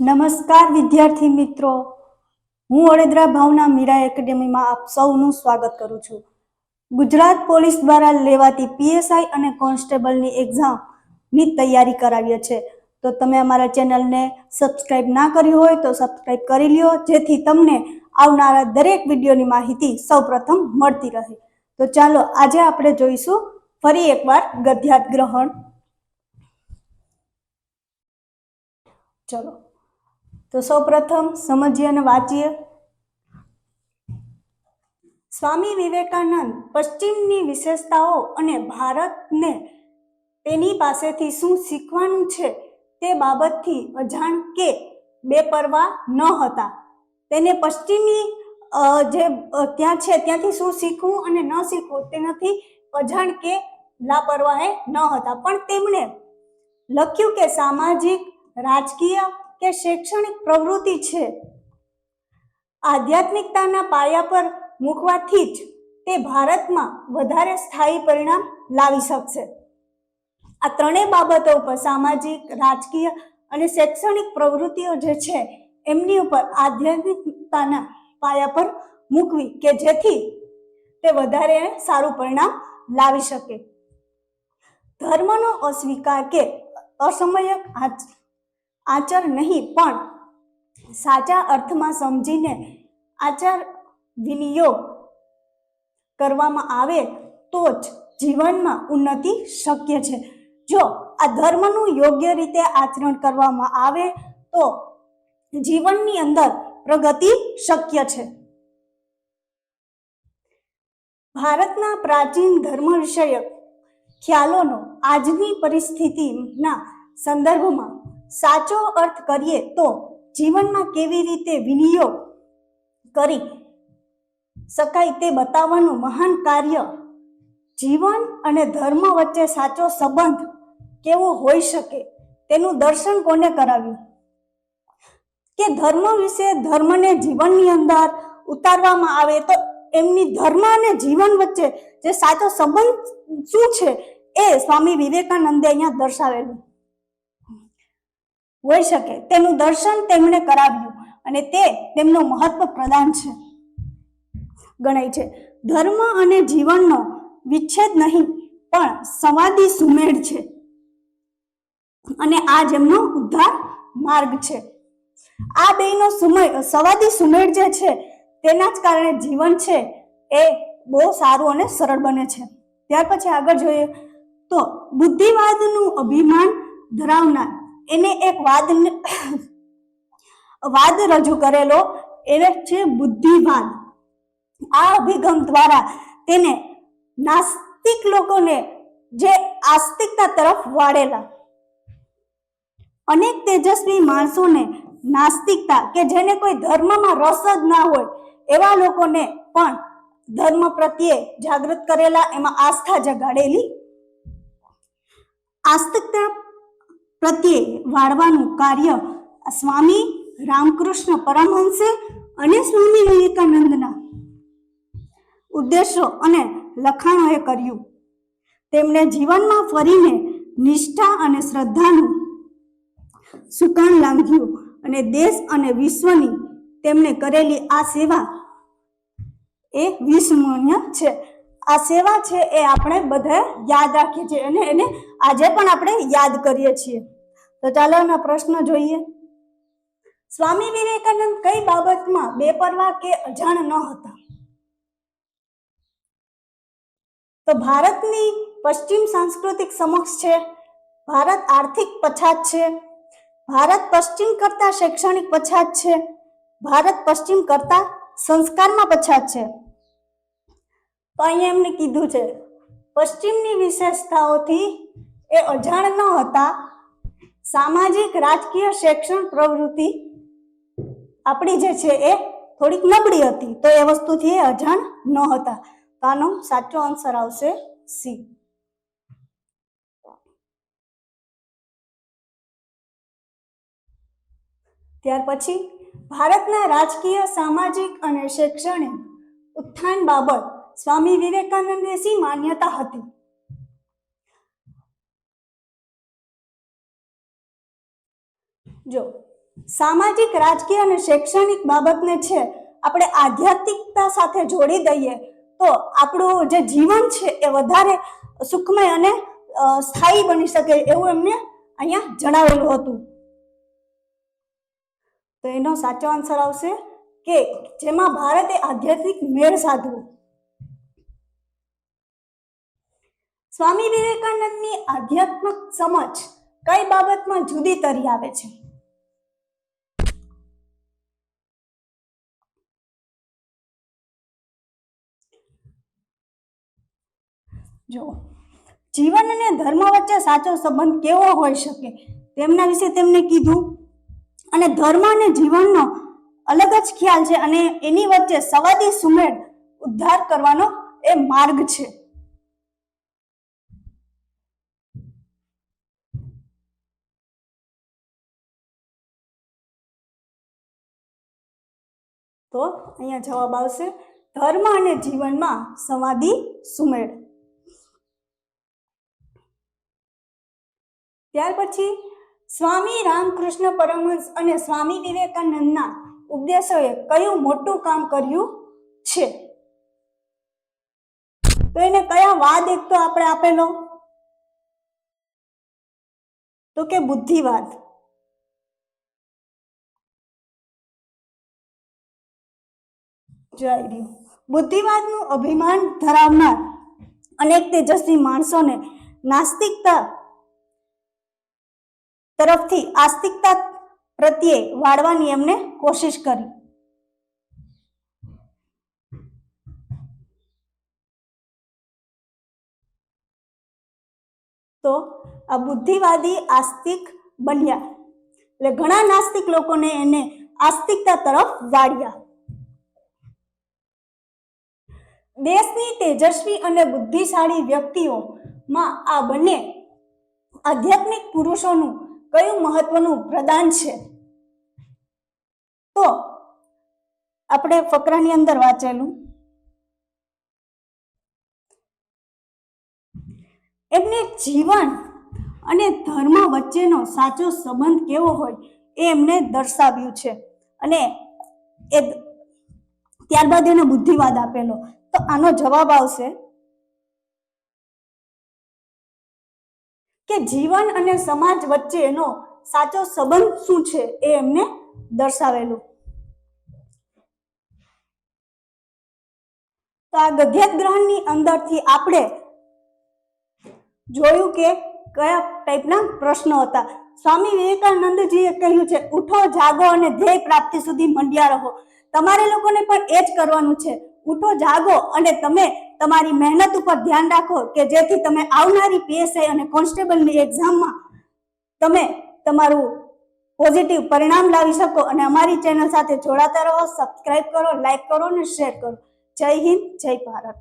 નમસ્કાર વિદ્યાર્થી મિત્રો. હું વડોદરા ભાવના મીરા એકેડેમીમાં આપ સૌનું સ્વાગત કરું છું. ગુજરાત પોલીસ દ્વારા લેવાતી પીએસઆઈ અને કોન્સ્ટેબલની એક્ઝામની તૈયારી કરાવીએ છે. તો તમે અમારા ચેનલને સબસ્ક્રાઇબ ના કરી હોય તો સબસ્ક્રાઇબ કરી લ્યો, જેથી તમને આવનારા દરેક વિડીયોની માહિતી સૌપ્રથમ મળતી રહે. તો ચાલો, આજે આપણે જોઈશું ફરી એકવાર ગધ્યાત ગ્રહણ. ચલો. તો સૌપ્રથમ સમજીએ અને વાંચીએ. સ્વામી વિવેકાનંદ પશ્ચિમની વિશેષતાઓ અને ભારતને તેની પાસેથી શું શીખવાનું છે તે બાબતથી અજાણ કે બેપરવા ન હતા. તેને પશ્ચિમી જે ત્યાં છે ત્યાંથી શું શીખવું અને ન શીખવું તેનાથી અજાણ કે લાપરવાહે ન હતા. પણ તેમણે લખ્યું કે સામાજિક, રાજકીય કે શૈક્ષણિક પ્રવૃત્તિ છે. આધ્યાત્મિકતાના પાયા પર મૂકવાથી જ તે ભારતમાં વધારે સ્થાયી પરિણામ લાવી શકશે. આ ત્રણેય બાબતો ઉપર સામાજિક, રાજકીય અને શૈક્ષણિક પ્રવૃત્તિઓ જે છે, એમની ઉપર આધ્યાત્મિકતાના પાયા પર મૂકવી કે જેથી તે વધારે સારું પરિણામ લાવી શકે. ધર્મનો અસ્વીકાર કે અસમયક આચાર નહીં, પણ સાચા અર્થમાં સમજીને આચાર વિનિયોગ કરવામાં આવે તો જ જીવનમાં ઉન્નતિ શક્ય છે. જો આ ધર્મનું યોગ્ય રીતે આચરણ કરવામાં આવે તો જીવનની અંદર પ્રગતિ શક્ય છે. ભારતના પ્રાચીન ધર્મ વિષયક ખ્યાલોનો આજની પરિસ્થિતિના સંદર્ભમાં સાચો અર્થ કરીએ તો જીવનમાં કેવી રીતે વિનિયોગ કરી શકાય તે બતાવવાનું મહાન કાર્ય જીવન અને ધર્મ વચ્ચે સાચો સંબંધ કેવો હોઈ શકે તેનું દર્શન કોને કરાવ્યું? કે ધર્મ વિશે ધર્મને જીવનની અંદર ઉતારવામાં આવે તો એમની ધર્મ અને જીવન વચ્ચે જે સાચો સંબંધ શું છે એ સ્વામી વિવેકાનંદે અહીંયા દર્શાવેલું. હોઈ શકે. તેનું દર્શન તેમણે કરાવ્યું અને તે તેમનું મહત્વ પ્રદાન છે. ગણાય છે. ધર્મ અને જીવનનો વિચ્છેદ નહીં, પણ સંવાદી સુમેળ છે. અને આ જેમનો ઉદ્ધાર માર્ગ છે. આ બેનો સુમેળ, સંવાદી સુમેળ જે છે, તેના જ કારણે જીવન છે એ બહુ સારું અને સરળ બને છે. ત્યાર પછી આગળ જોઈએ તો બુદ્ધિવાદનું અભિમાન ધરાવનાર એને એક વાદ વાદ રજૂ કરેલો. એને છે બુદ્ધિવાદ. આ અભિગમ દ્વારા તેને નાસ્તિક લોકોને જે આસ્તિકતા તરફ વાળેલા અનેક તેજસ્વી માણસોને નાસ્તિકતા કે જેને કોઈ ધર્મમાં રસ જ ના હોય, એવા લોકોને પણ ધર્મ પ્રત્યે જાગૃત કરેલા, એમાં આસ્થા જગાડેલી. આસ્તિકતા પ્રત્યે વાળવાનું કાર્ય સ્વામી રામકૃષ્ણ પરમહંસે અને સ્વામી વિવેકાનંદના ઉદ્દેશો અને લખાણોએ કર્યું. તેમણે જીવનમાં ફરીને નિષ્ઠા અને શ્રદ્ધાનું સુકાન લાંઘ્યું અને દેશ અને વિશ્વની તેમણે કરેલી આ સેવા એ વિસ્મરણીય છે. આ સેવા છે એ આપણે બધા યાદ રાખીએ છીએ અને એને આજે પણ આપણે યાદ કરીએ છીએ. તો ચાલો એના પ્રશ્ન જોઈએ. સ્વામી વિવેકાનંદ કઈ બાબતમાં બેપરવા કે અજાણ ન હતા? તો ભારતની પશ્ચિમ સાંસ્કૃતિક સમક્ષ છે, ભારત આર્થિક પછાત છે, ભારત પશ્ચિમ કરતા શૈક્ષણિક પછાત છે, ભારત પશ્ચિમ કરતા સંસ્કારમાં પછાત છે. તો અહીંયા એમને કીધું છે, પશ્ચિમની વિશેષતાઓથી એ અજાણ ન હતા. સામાજિક, રાજકીય શૈક્ષણ પ્રવૃત્તિ આપણી જે છે એ થોડીક નબળી હતી, તો એ વસ્તુથી એ અજાણ ન હતા. તો આનો સાચો આન્સર આવશે સી ત્યાર પછી, ભારતના રાજકીય, સામાજિક અને શૈક્ષણિક ઉત્થાન બાબત સ્વામી વિવેકાનંદ શી માન્યતા હતી? જો, સામાજિક, રાજકીય અને શૈક્ષણિક બાબતને છે આપણે આધ્યાત્મિકતા સાથે જોડી દઈએ, તો આપણું જે જીવન છે એ વધારે સુખમય અને સ્થાયી બની શકે એવું એમને અહીંયા જણાવેલું હતું. તો એનો સાચો આન્સર આવશે કે જેમાં ભારતે આધ્યાત્મિક મેળ સાધવું. સ્વામી વિવેકાનંદની આધ્યાત્મિક સમજ કઈ બાબતમાં જુદી તરી આવે છે? જો જીવન અને ધર્મ વચ્ચે સાચો સંબંધ કેવો હોઈ શકે? તેમના વિશે તેમને કીધું. અને ધર્મ અને જીવનનો અલગ જ ખ્યાલ છે અને એની વચ્ચે સવાદી સુમેળ ઉદ્ધાર કરવાનો એ માર્ગ છે. તો અહીંયા જવાબ આવશે, ધર્મ અને જીવનમાં સંવાદી સુમેળ. ત્યાર પછી, સ્વામી રામકૃષ્ણ પરમહંસ અને સ્વામી વિવેકાનંદના ઉપદેશોએ કયું મોટું કામ કર્યું છે? તો એને કયા વાદ એક તો આપણે આપેલો? તો કે બુદ્ધિવાદ. જઈ રહ્યું. બુદ્ધિવાદનું અભિમાન ધરાવનાર અનેક તેજસ્વી માણસોને નાસ્તિકતા તરફથી આસ્તિકતા પ્રત્યે વાળવાની એમને કોશિશ કરી. તો આ બુદ્ધિવાદી આસ્તિક બન્યા. એટલે ઘણા નાસ્તિક લોકોને એને આસ્તિકતા તરફ વાળ્યા. દેશની તેજસ્વી અને બુદ્ધિશાળી વ્યક્તિઓમાં આ બંને આધ્યાત્મિક પુરુષોનું કયું મહત્વનું પ્રદાન છે? તો આપણે ફકરાની અંદર વાંચેલું. એમને જીવન અને ધર્મ વચ્ચેનો સાચો સંબંધ કેવો હોય એ એમને દર્શાવ્યું છે. અને એ ત્યારબાદ એને બુદ્ધિવાદ આપેલો. તો આનો જવાબ આવશે કે જીવન અને સમાજ વચ્ચેનો સાચો સંબંધ શું છે એ એમને દર્શાવેલું. તો આ ગદ્ય ગ્રહણની અંદરથી આપણે જોયું કે કયા ટાઈપના પ્રશ્નો હતા. સ્વામી વિવેકાનંદજીએ કહ્યું છે, ઉઠો, જાગો અને ધ્યેય પ્રાપ્તિ સુધી મંડ્યા રહો. તમારે લોકોને પણ એ જ કરવાનું છે. ઉઠો, જાગો અને તમે તમારી મહેનત ઉપર ધ્યાન રાખો કે જેથી તમે આવનારી પીએસઆઈ અને કોન્સ્ટેબલની એક્ઝામમાં તમે તમારું પોઝિટિવ પરિણામ લાવી શકો અને અમારી ચેનલ સાથે જોડાતા રહો, સબસ્ક્રાઇબ કરો લાઈક કરો અને શેર કરો. જય હિન્દ, જય ભારત.